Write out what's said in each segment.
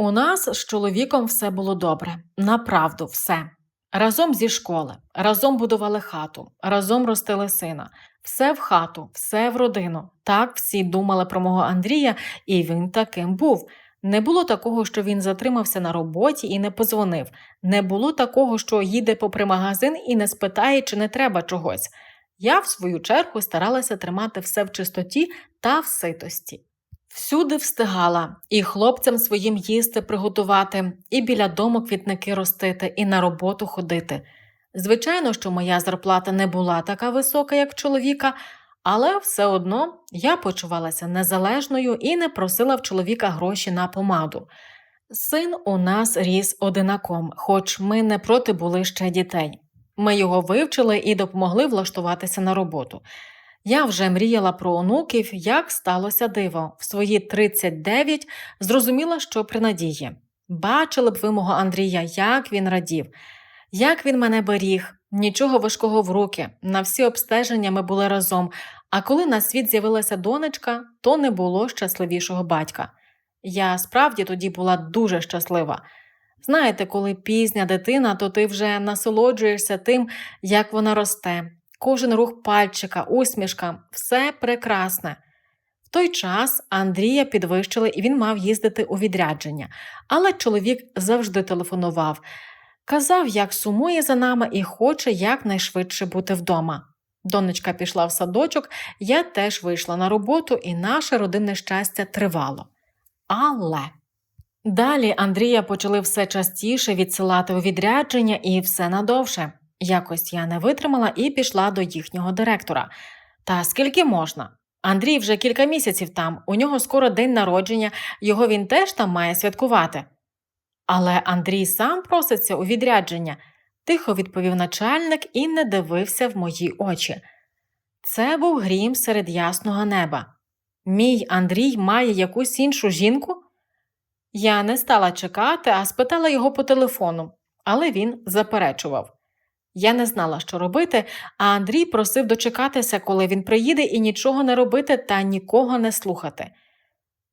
У нас з чоловіком все було добре, направду все. Разом зі школи, разом будували хату, разом ростили сина. Все в хату, все в родину. Так всі думали про мого Андрія, і він таким був. Не було такого, що він затримався на роботі і не позвонив. Не було такого, що їде попри магазин і не спитає, чи не треба чогось. Я, в свою чергу, старалася тримати все в чистоті та в ситості. Всюди встигала і хлопцям своїм їсти приготувати, і біля дому квітники ростити, і на роботу ходити. Звичайно, що моя зарплата не була така висока, як чоловіка, але все одно я почувалася незалежною і не просила в чоловіка гроші на помаду. Син у нас ріс одинаком, хоч ми не проти були ще дітей. Ми його вивчили і допомогли влаштуватися на роботу. Я вже мріяла про онуків, як сталося диво. В свої 39 зрозуміла, що при надії. Бачили б ви мого Андрія, як він радів, як він мене беріг, нічого важкого в руки. На всі обстеження ми були разом. А коли на світ з'явилася донечка, то не було щасливішого батька. Я справді тоді була дуже щаслива. Знаєте, коли пізня дитина, то ти вже насолоджуєшся тим, як вона росте. Кожен рух пальчика, усмішка все прекрасне. В той час Андрія підвищили і він мав їздити у відрядження, але чоловік завжди телефонував, казав, як сумує за нами і хоче якнайшвидше бути вдома. Донечка пішла в садочок, я теж вийшла на роботу, і наше родинне щастя тривало. Але далі Андрія почали все частіше відсилати у відрядження і все надовше. Якось я не витримала і пішла до їхнього директора. Та скільки можна? Андрій вже кілька місяців там, у нього скоро день народження, його він теж там має святкувати. Але Андрій сам проситься у відрядження, тихо відповів начальник і не дивився в мої очі. Це був грім серед ясного неба. Мій Андрій має якусь іншу жінку? Я не стала чекати, а спитала його по телефону, але він заперечував. Я не знала, що робити, а Андрій просив дочекатися, коли він приїде, і нічого не робити та нікого не слухати.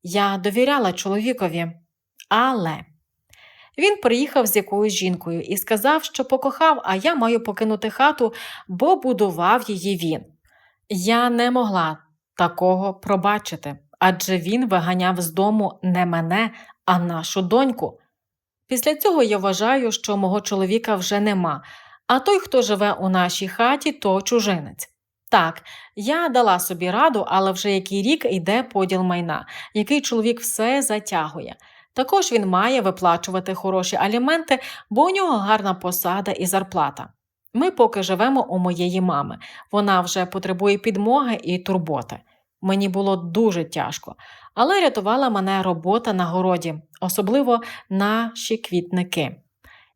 Я довіряла чоловікові, але він приїхав з якоюсь жінкою і сказав, що покохав, а я маю покинути хату, бо будував її він. Я не могла такого пробачити, адже він виганяв з дому не мене, а нашу доньку. Після цього я вважаю, що мого чоловіка вже нема. А той, хто живе у нашій хаті, то чужинець. Так, я дала собі раду, але вже який рік йде поділ майна, який чоловік все затягує. Також він має виплачувати хороші аліменти, бо у нього гарна посада і зарплата. Ми поки живемо у моєї мами, вона вже потребує підмоги і турботи. Мені було дуже тяжко, але рятувала мене робота на городі, особливо наші квітники.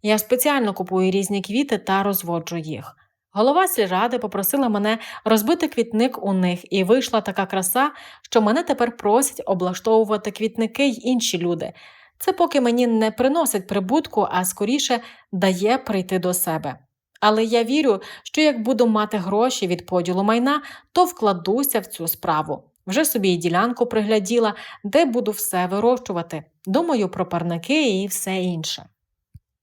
Я спеціально купую різні квіти та розводжу їх. Голова сільради попросила мене розбити квітник у них, і вийшла така краса, що мене тепер просять облаштовувати квітники й інші люди. Це поки мені не приносить прибутку, а скоріше дає прийти до себе. Але я вірю, що як буду мати гроші від поділу майна, то вкладуся в цю справу. Вже собі й ділянку пригляділа, де буду все вирощувати. Думаю про парники і все інше.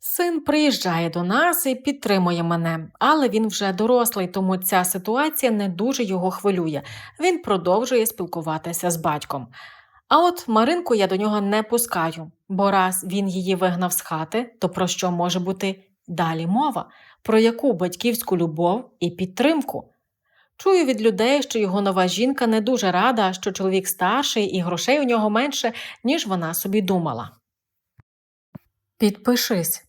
Син приїжджає до нас і підтримує мене, але він вже дорослий, тому ця ситуація не дуже його хвилює. Він продовжує спілкуватися з батьком. А от Маринку я до нього не пускаю, бо раз він її вигнав з хати, то про що може бути далі мова? Про яку батьківську любов і підтримку? Чую від людей, що його нова жінка не дуже рада, що чоловік старший і грошей у нього менше, ніж вона собі думала. Підпишись,